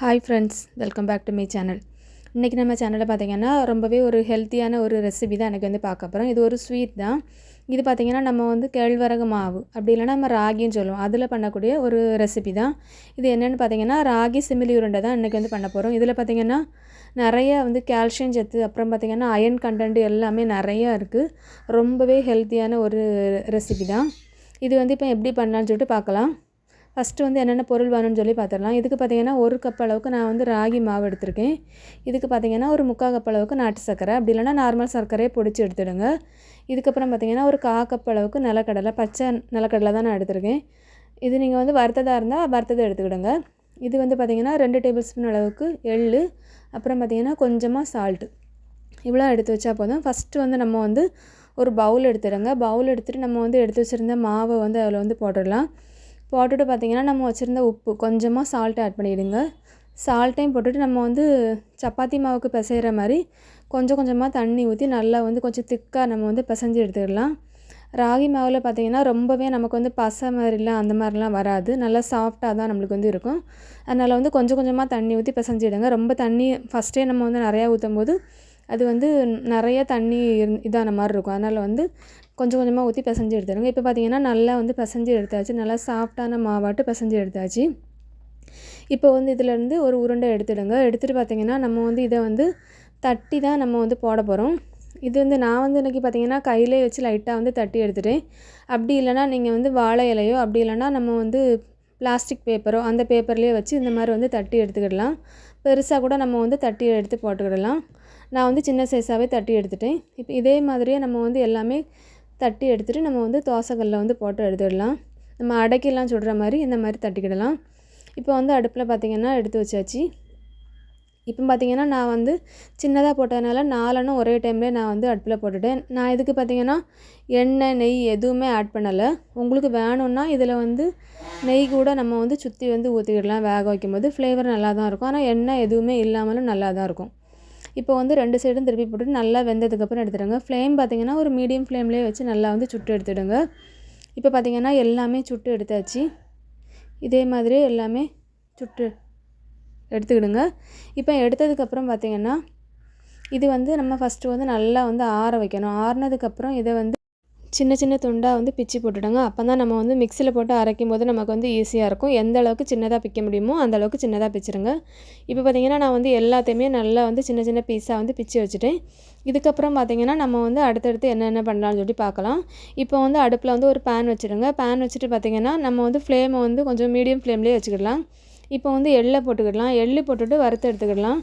Hi friends welcome back to my channel இன்றைக்கி நம்ம சேனலில் பார்த்திங்கன்னா ரொம்பவே ஒரு ஹெல்த்தியான ஒரு ரெசிபி தான் எனக்கு வந்து பார்க்க போகிறோம் இது ஒரு ஸ்வீட் தான். இது பார்த்திங்கன்னா நம்ம வந்து கேழ்வரகு மாவு. அப்படி இல்லைன்னா நம்ம ராகின்னு சொல்லுவோம். அதில் பண்ணக்கூடிய ஒரு ரெசிபி தான். இது என்னென்னு பார்த்தீங்கன்னா ராகி சிமிலி உருண்டை தான் இன்றைக்கி வந்து பண்ண போகிறோம் இதில் பார்த்திங்கன்னா நிறைய வந்து கால்சியம் சத்து அப்புறம் பார்த்திங்கன்னா அயன் கண்டென்ட் எல்லாமே நிறையா இருக்குது ரொம்பவே ஹெல்த்தியான ஒரு ரெசிபி தான். இது வந்து இப்போ எப்படி பண்ணலான்னு சொல்லிட்டு பார்க்கலாம். ஃபஸ்ட்டு வந்து என்னென்ன பொருள் வேணும்னு சொல்லி பார்த்துடலாம். இதுக்கு பார்த்தீங்கன்னா ஒரு கப் அளவுக்கு நான் வந்து ராகி மாவு எடுத்திருக்கேன். இதுக்கு பார்த்தீங்கன்னா ஒரு முக்கால் கப் அளவுக்கு நாட்டு சர்க்கரை. அப்படி இல்லைன்னா நார்மல் சர்க்கரையை பொடிச்சு எடுத்துடுங்க. இதுக்கப்புறம் பார்த்திங்கன்னா ஒரு கா கப் அளவுக்கு நிலக்கடலை பச்சை நிலக்கடலை தான் நான் எடுத்திருக்கேன். இது நீங்கள் வந்து வறுத்ததாக இருந்தால் வறுத்ததை எடுத்துக்கிடுங்க. இது வந்து பார்த்திங்கன்னா ரெண்டு டேபிள் ஸ்பூன் அளவுக்கு எள் அப்புறம் பார்த்திங்கன்னா கொஞ்சமாக சால்ட்டு இவ்வளோ எடுத்து வச்சா போதும். ஃபஸ்ட்டு வந்து நம்ம வந்து ஒரு பவுல் எடுத்துடுங்க. பவுல் எடுத்துகிட்டு நம்ம வந்து எடுத்து வச்சுருந்த மாவை வந்து அதில் வந்து போட்டுடலாம். போட்டுட்டு பார்த்திங்கன்னா நம்ம வச்சுருந்த உப்பு கொஞ்சமாக சால்ட் ஆட் பண்ணிவிடுங்க சால்ட்டையும் போட்டுட்டு நம்ம வந்து சப்பாத்தி மாவுக்கு பிசைகிற மாதிரி கொஞ்சம் கொஞ்சமாக தண்ணி ஊற்றி நல்லா வந்து கொஞ்சம் திக்காக நம்ம வந்து பிசைஞ்சு எடுத்துக்கிடலாம் ராகி மாவில் பார்த்திங்கன்னா ரொம்பவே நமக்கு வந்து பசை மாதிரிலாம் அந்த மாதிரிலாம் வராது. நல்லா சாஃப்டாக தான் நம்மளுக்கு வந்து இருக்கும். அதனால் வந்து கொஞ்சம் கொஞ்சமாக தண்ணி ஊற்றி பிசைஞ்சிடுங்க ரொம்ப தண்ணி ஃபஸ்ட்டே நம்ம வந்து நிறையா ஊற்றும் போது அது வந்து நிறைய தண்ணி இதான மாதிரி இருக்கும். அதனால் வந்து கொஞ்சம் கொஞ்சமாக ஊற்றி பிசைஞ்சு எடுத்துடுங்க. இப்போ பார்த்திங்கன்னா நல்லா வந்து பிசைஞ்சு எடுத்தாச்சு. நல்லா சாஃப்டான மாவாட்டு பிசைஞ்சு எடுத்தாச்சு. இப்போ வந்து இதிலேருந்து ஒரு உருண்டை எடுத்துடுங்க. எடுத்துகிட்டு பார்த்திங்கன்னா நம்ம வந்து இதை வந்து தட்டி தான் நம்ம வந்து போட போகிறோம் இது வந்து நான் வந்து இன்றைக்கி பார்த்திங்கன்னா கையிலே வச்சு லைட்டாக வந்து தட்டி எடுத்துட்டேன். அப்படி இல்லைனா நீங்கள் வந்து வாழை இலையோ அப்படி இல்லைனா நம்ம வந்து பிளாஸ்டிக் பேப்பரோ அந்த பேப்பர்லேயே வச்சு இந்த மாதிரி வந்து தட்டி எடுத்துக்கிடலாம். பெருசாக கூட நம்ம வந்து தட்டி எடுத்து போட்டுக்கிடலாம். நான் வந்து சின்ன சைஸாகவே தட்டி எடுத்துட்டேன். இப்போ இதே மாதிரியே நம்ம வந்து எல்லாமே தட்டி எடுத்துகிட்டு நம்ம வந்து தோசைக்கல்லில் வந்து போட்டு எடுத்துக்கிடலாம் நம்ம அடக்கிலாம் சுடுற மாதிரி இந்த மாதிரி தட்டிக்கிடலாம். இப்போ வந்து அடுப்பில் பார்த்திங்கன்னா எடுத்து வச்சாச்சு. இப்போ பார்த்திங்கன்னா நான் வந்து சின்னதாக போட்டதுனால நாலனும் ஒரே டைம்லேயே நான் வந்து அடுப்பில் போட்டுட்டேன். நான் இதுக்கு பார்த்திங்கன்னா எண்ணெய் நெய் எதுவுமே ஆட் பண்ணலை. உங்களுக்கு வேணும்னா இதில் வந்து நெய் கூட நம்ம வந்து சுற்றி வந்து ஊற்றிக்கிடலாம் வேக வைக்கும்போது. ஃப்ளேவர் நல்லா தான் இருக்கும். ஆனால் எண்ணெய் எதுவுமே இல்லாமலும் நல்லா தான் இருக்கும். இப்போ வந்து ரெண்டு சைடும் திருப்பி போட்டு நல்லா வெந்ததுக்கப்புறம் எடுத்துடுங்க. ஃப்ளேம் பார்த்திங்கன்னா ஒரு மீடியம் ஃப்ளேம்லேயே வச்சு நல்லா வந்து சுட்டு எடுத்துடுங்க. இப்போ பார்த்திங்கன்னா எல்லாமே சுட்டு எடுத்தாச்சு. இதே மாதிரி எல்லாமே சுட்டு எடுத்துக்கிடுங்க. இப்போ எடுத்ததுக்கப்புறம் பார்த்திங்கன்னா இது வந்து நம்ம ஃபஸ்ட்டு வந்து நல்லா வந்து ஆற வைக்கணும். ஆறினதுக்கப்புறம் இதை வந்து சின்ன சின்ன துண்டாக வந்து பிச்சு போட்டுடுங்க. அப்போ தான் நம்ம வந்து மிக்சியில் போட்டு அரைக்கும் போது நமக்கு வந்து ஈஸியாக இருக்கும். எந்த அளவுக்கு சின்னதாக பிக்க முடியுமோ அந்த அளவுக்கு சின்னதாக பிச்சுருங்க. இப்போ பார்த்திங்கன்னா நான் வந்து எல்லாத்தையுமே நல்லா வந்து சின்ன சின்ன பீஸாக வந்து பிச்சு வச்சுட்டேன். இதுக்கப்புறம் பார்த்திங்கன்னா நம்ம வந்து அடுத்தடுத்து என்னென்ன பண்ணலாம்னு சொல்லி பார்க்கலாம். இப்போ வந்து அடுப்பில் வந்து ஒரு பேன் வச்சுடுங்க. பேன் வச்சுட்டு பார்த்திங்கன்னா நம்ம வந்து ஃப்ளேமை வந்து கொஞ்சம் மீடியம் ஃப்ளேம்லேயே வச்சுக்கிடலாம். இப்போ வந்து எள்ளை போட்டுக்கிடலாம். எள்ளு போட்டுட்டு வறுத்து எடுத்துக்கிடலாம்.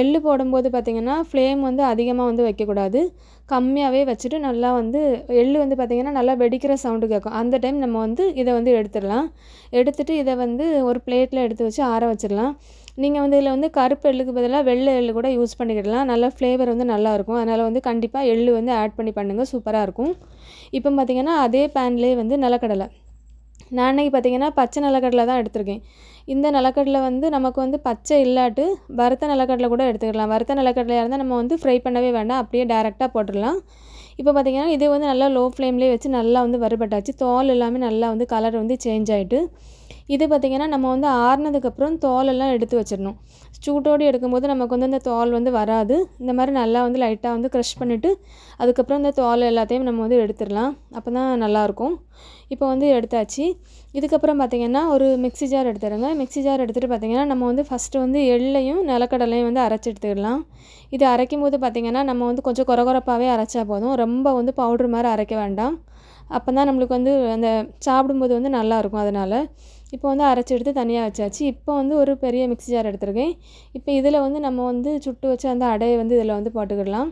எள்ளு போடும்போது பார்த்திங்கன்னா ஃப்ளேம் வந்து அதிகமாக வந்து வைக்கக்கூடாது. கம்மியாகவே வச்சுட்டு நல்லா வந்து எள்ளு வந்து பார்த்திங்கன்னா நல்லா வெடிக்கிற சவுண்டு கேட்கும். அந்த டைம் நம்ம வந்து இதை வந்து எடுத்துடலாம். எடுத்துகிட்டு இதை வந்து ஒரு பிளேட்டில் எடுத்து வச்சு ஆற வச்சிடலாம். நீங்கள் வந்து இதில் வந்து கருப்பு எள்ளுக்கு பதிலாக வெள்ளை எள்ளு கூட யூஸ் பண்ணிக்கிடலாம். நல்லா ஃப்ளேவர் வந்து நல்லாயிருக்கும் அதனால் வந்து கண்டிப்பாக எள்ளு வந்து ஆட் பண்ணி பண்ணுங்கள் சூப்பராக இருக்கும். இப்போ பார்த்திங்கன்னா அதே பேன்லேயே வந்து நிலக்கடலை. நான் அன்றைக்கி பார்த்திங்கன்னா பச்சை நிலக்கடலை தான் எடுத்திருக்கேன். இந்த நிலக்கடலை வந்து நமக்கு வந்து பச்சை இல்லாட்டு வறுத்த நிலக்கடலை கூட எடுத்துக்கலாம். வறுத்த நிலக்கடலையாக இருந்தால் நம்ம வந்து ஃப்ரை பண்ணவே வேண்டாம். அப்படியே டேரெக்டாக போட்டுடலாம். இப்போ பார்த்திங்கன்னா இதே வந்து நல்லா லோ ஃப்ளேம்லேயே வச்சு நல்லா வந்து வறுபட்டாச்சு. தோல் எல்லாமே நல்லா வந்து கலர் வந்து சேஞ்ச் ஆகிட்டு இது பார்த்திங்கன்னா நம்ம வந்து ஆறுனதுக்கப்புறம் தோலெல்லாம் எடுத்து வச்சிடணும். சூட்டோடு எடுக்கும்போது நமக்கு வந்து அந்த தோல் வந்து வராது. இந்த மாதிரி நல்லா வந்து லைட்டாக வந்து க்ரஷ் பண்ணிவிட்டு அதுக்கப்புறம் இந்த தோல் எல்லாத்தையும் நம்ம வந்து எடுத்துடலாம். அப்போ தான் நல்லாயிருக்கும். இப்போ வந்து எடுத்தாச்சு. இதுக்கப்புறம் பார்த்திங்கன்னா ஒரு மிக்ஸி ஜார் எடுத்துடுங்க. மிக்ஸி ஜார் எடுத்துகிட்டு பார்த்திங்கன்னா நம்ம வந்து ஃபஸ்ட்டு வந்து எள்ளையும் நிலக்கடலையும் வந்து அரைச்சி எடுத்துக்கலாம் இது அரைக்கும் போது பார்த்திங்கன்னா நம்ம வந்து கொஞ்சம் குறகுறப்பாகவே அரைச்சா போதும். ரொம்ப வந்து பவுட்ரு மாதிரி அரைக்க வேண்டாம். அப்போ தான் நம்மளுக்கு வந்து அந்த சாப்பிடும்போது வந்து நல்லாயிருக்கும் அதனால். இப்போ வந்து அரைச்சி எடுத்து தனியாக வச்சாச்சு. இப்போ வந்து ஒரு பெரிய மிக்ஸி ஜார் எடுத்திருக்கேன். இப்போ இதில் வந்து நம்ம வந்து சுட்டு வச்ச அந்த அடையை வந்து இதில் வந்து போட்டுக்கிடலாம்.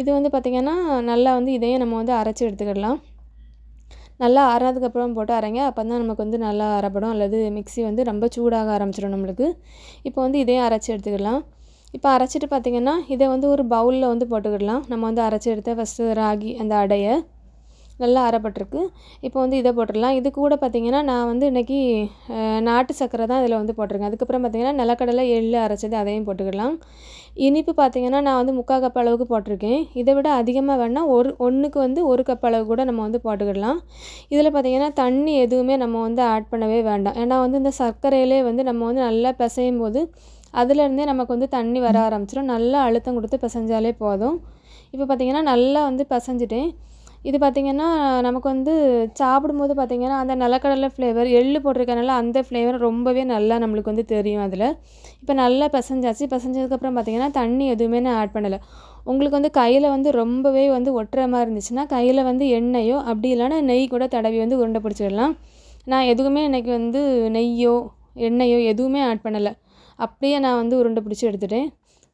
இது வந்து பார்த்திங்கன்னா நல்லா வந்து இதையும் நம்ம வந்து அரைச்சி எடுத்துக்கிடலாம். நல்லா ஆறாததுக்கப்புறம் போட்டு அரைங்க. அப்போ தான் நமக்கு வந்து நல்லா அரைப்படும். அல்லது மிக்ஸி வந்து ரொம்ப சூடாக ஆரம்பிச்சிடும் நம்மளுக்கு. இப்போ வந்து இதையும் அரைச்சி எடுத்துக்கிடலாம். இப்போ அரைச்சிட்டு பார்த்திங்கன்னா இதை வந்து ஒரு பவுலில் வந்து போட்டுக்கிடலாம். நம்ம வந்து அரைச்சி எடுத்த ஃபஸ்ட்டு ராகி அந்த அடையை. நல்லா அரைப்பட்டிருக்கு. இப்போ வந்து இதை போட்டுடலாம். இது கூட பார்த்திங்கன்னா நான் வந்து இன்றைக்கி நாட்டு சர்க்கரை தான் இதில் வந்து போட்டிருக்கேன். அதுக்கப்புறம் பார்த்திங்கன்னா நிலக்கடலை எள்ளு அரைச்சது அதையும் போட்டுக்கிடலாம். இனிப்பு பார்த்திங்கன்னா நான் வந்து முக்கால் கப் அளவுக்கு போட்டிருக்கேன். இதை விட அதிகமாக வேணால் ஒரு ஒன்றுக்கு வந்து ஒரு கப் அளவு கூட நம்ம வந்து போட்டுக்கிடலாம். இதில் பார்த்திங்கன்னா தண்ணி எதுவுமே நம்ம வந்து ஆட் பண்ணவே வேண்டாம். ஏன்னா வந்து இந்த சர்க்கரையிலே வந்து நம்ம வந்து நல்லா பிசையும் போது அதுலேருந்தே நமக்கு வந்து தண்ணி வர ஆரம்பிச்சிடும் நல்லா அழுத்தம் கொடுத்து பிசைஞ்சாலே போதும். இப்போ பார்த்திங்கன்னா நல்லா வந்து பிசைஞ்சிட்டேன். இது பார்த்திங்கன்னா நமக்கு வந்து சாப்பிடும்போது பார்த்திங்கன்னா அந்த நிலக்கடலை ஃப்ளேவர் எள்ளு போட்டிருக்கனால அந்த ஃப்ளேவர் ரொம்பவே நல்லா நம்மளுக்கு வந்து தெரியும் அதில். இப்போ நல்லா பிசைஞ்சாச்சு. பிசைஞ்சதுக்கப்புறம் பார்த்திங்கன்னா தண்ணி எதுவுமே நான் ஆட் பண்ணலை. உங்களுக்கு வந்து கையில் வந்து ரொம்பவே வந்து ஒட்டுற மாதிரி இருந்துச்சுன்னா கையில் வந்து எண்ணெயோ அப்படி இல்லைன்னா நெய் கூட தடவி வந்து உருண்டை பிடிச்சிடலாம். நான் எதுவுமே இன்றைக்கி வந்து நெய்யோ எண்ணெயோ எதுவுமே ஆட் பண்ணலை. அப்படியே நான் வந்து உருண்டை பிடிச்சி எடுத்துட்டேன்.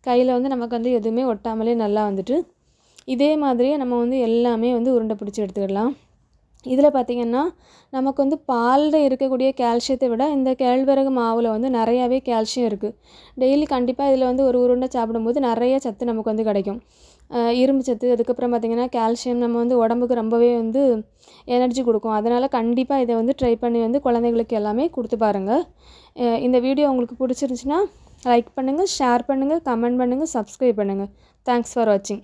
கையில் வந்து நமக்கு வந்து எதுவுமே ஒட்டாமலே நல்லா வந்துட்டு இதே மாதிரியே நம்ம வந்து எல்லாமே வந்து உருண்டை பிடிச்சி எடுத்துக்கிடலாம். இதில் பார்த்திங்கன்னா நமக்கு வந்து பாலில் இருக்கக்கூடிய கால்சியத்தை விட இந்த கேழ்வரகு மாவில் வந்து நிறையாவே கால்சியம் இருக்குது டெய்லி கண்டிப்பாக இதில் வந்து ஒரு உருண்டை சாப்பிடும்போது நிறைய சத்து நமக்கு வந்து கிடைக்கும். இரும்பு சத்து அதுக்கப்புறம் பார்த்திங்கன்னா கால்சியம் நம்ம வந்து உடம்புக்கு ரொம்பவே வந்து எனர்ஜி கொடுக்கும். அதனால் கண்டிப்பாக இதை வந்து ட்ரை பண்ணி வந்து குழந்தைங்களுக்கு எல்லாமே கொடுத்து பாருங்கள் இந்த வீடியோ உங்களுக்கு பிடிச்சிருந்துச்சின்னா லைக் பண்ணுங்கள் ஷேர் பண்ணுங்கள் கமெண்ட் பண்ணுங்கள் சப்ஸ்கிரைப் பண்ணுங்கள் தேங்க்ஸ் ஃபார் வாட்சிங்